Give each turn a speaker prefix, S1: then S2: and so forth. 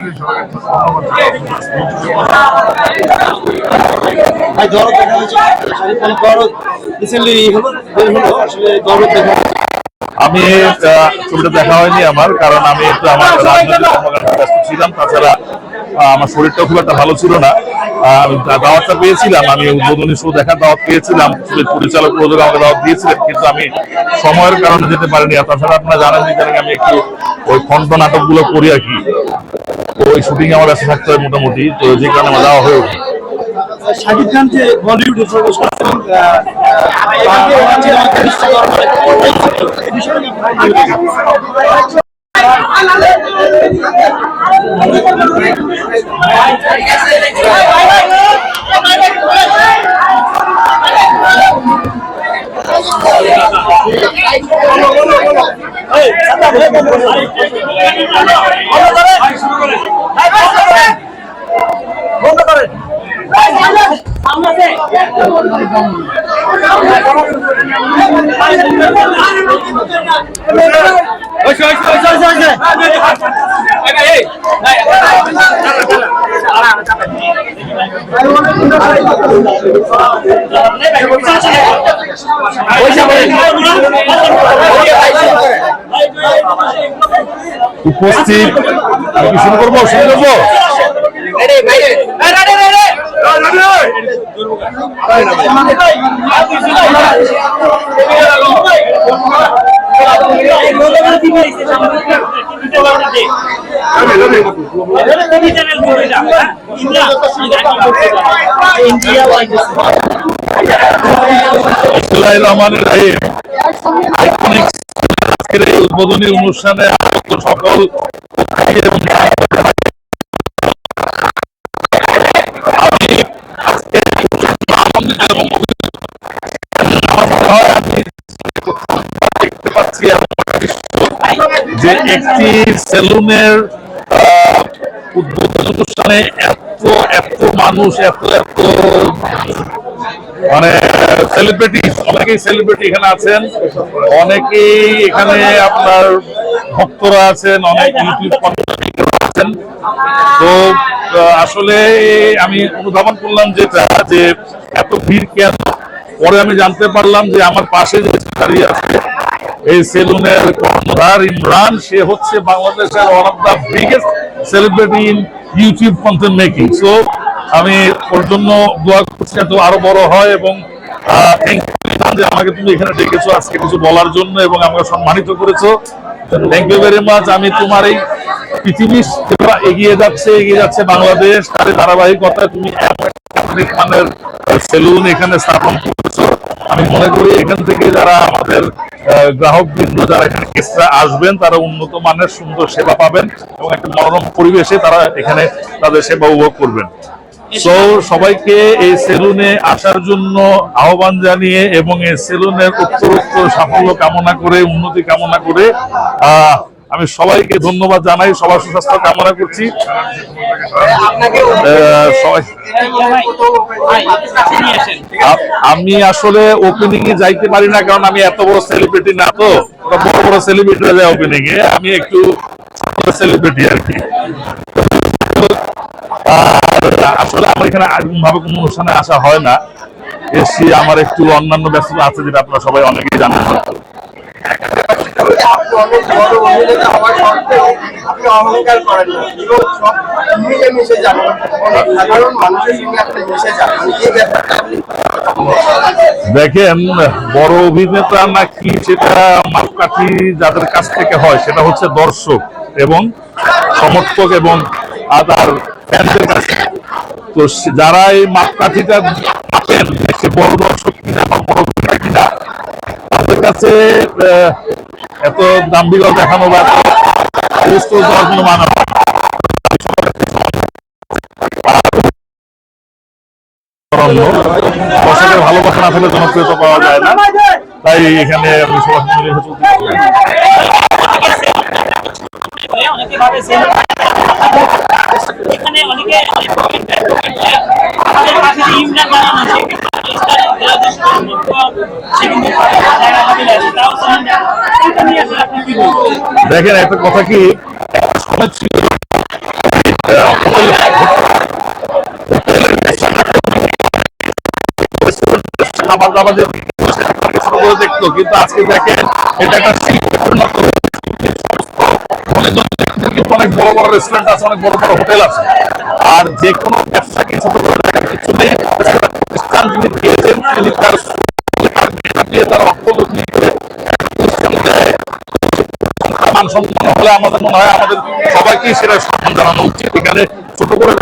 S1: আমি ছবিটা দেখা হয়নি আমার, কারণ আমি একটু আমার ব্যস্ত ছিলাম। তাছাড়া আমার শরীরটা খুব একটা ভালো ছিল না। দাওয়াতটা পেয়েছিলাম, আমি উদ্বোধনী শো দেখার দাওয়াত পেয়েছিলাম। পরিচালক প্রযোজক আমাকে দাওয়াত দিয়েছিলেন, কিন্তু আমি সময়ের কারণে যেতে পারিনি। তাছাড়া আপনারা জানেন যে আমি একটু ওই খণ্ড নাটকগুলো করি আর কি। তো ওই শুটিং আমার ব্যস্ত থাকতে হয় মোটামুটি তো যে কারণে আমার যাওয়া হয়ে ওঠে
S2: শাকিব খান যে বলিউডে প্রবেশ সিনেমাকে
S1: উপস্থিত। আমি কি শুরু করব শুরু করব? আজকের এই উদ্বোধনী অনুষ্ঠানে সকল যে একটি সেলুনের উদ্বোধন অনুষ্ঠানে এত এত মানুষ, এত এত মানে সেলিব্রিটি অনেকেই সেলিব্রিটি এখানে আছেন, অনেকেই এখানে আপনার ভক্তরা আছেন, অনেক ইউটিউব আছেন। তো আসলে আমি অনুধাবন করলাম যেটা যে এত ভিড় কেন? পরে আমি জানতে পারলাম যে আমার পাশে যে দাঁড়িয়ে আছে, এই সেলুনের কর্ণধার ইমরান, সে হচ্ছে বাংলাদেশের one of the biggest celebrity in YouTube content making so আমি ওর জন্য দোয়া করছি ও আরও বড় হয় এবং আমাকে তুমি এখানে ডেকেছো আজকে কিছু বলার জন্য এবং আমাকে সম্মানিত করেছ। থ্যাংক ইউ ভেরি মাচ আমি তোমার এই পৃথিবী এগিয়ে যাচ্ছে এগিয়ে যাচ্ছে বাংলাদেশ। তার এই ধারাবাহিকতায় তুমি মানের সেলুন এখানে স্থাপন করেছ। আমি মনে করি এখান থেকে যারা আমাদের গ্রাহক বৃন্দ যারা এখানে গেস্টরা আসবেন, তারা উন্নত মানের সুন্দর সেবা পাবেন এবং একটা মনোরম পরিবেশে তারা এখানে তাদের সেবা উপভোগ করবেন। তো সবাইকে এই সেলুনে আসার জন্য আহ্বান জানিয়ে এবং এই সেলুনের উত্তরোত্তর সাফল্য কামনা করে, উন্নতি কামনা করে আমি সবাইকে ধন্যবাদ জানাই, সবার সুস্বাস্থ্য কামনা করছি। আমি আসলে ওপেনিং এ যাইতে পারি না, কারণ আমি এত বড় সেলিব্রিটি না তো। বড় বড় সেলিব্রিটিরা যায় ওপেনিং এ। আমি একটু সেলিব্রিটি আর কি। আসলে আমার এখানে এরকম ভাবে কোনো অনুষ্ঠানে আসা হয় না। এসছি আমার একটু অন্যান্য ব্যস্ততা আছে যেটা আপনারা সবাই অনেকেই জানেন। দেখেন, বড় অভিনেতা নাকি সেটা মাপকাঠি যাদের কাছ থেকে হয়, সেটা হচ্ছে দর্শক এবং সমর্থক এবং আদার ফ্যানদের কাছে তো যারা এই মাপকাঠিটা মাপেন সে বড় দর্শক তাদের কাছে এত দাম্ভিকতা দেখানো বা ভালোবাসা না থাকলে জনপ্রিয়তা পাওয়া যায় না। তাই এখানে আমি সবার দেখেন একটা কথা কি? সমাজ ছিল খাবার দাবারের দেখতো কিন্তু আজকে দেখেন এটা একটা অনেক বড় বড় রেস্টুরেন্ট আছে, অনেক বড় বড় হোটেল আছে। আর যে কোনো ব্যবসাকে ছোট করে দেখার কিছু নেই। দিয়েছেন তিনি তার দিয়ে মনে হয় আমাদের সবাইকেই সেটা জানানো উচিত। এখানে ছোট করে।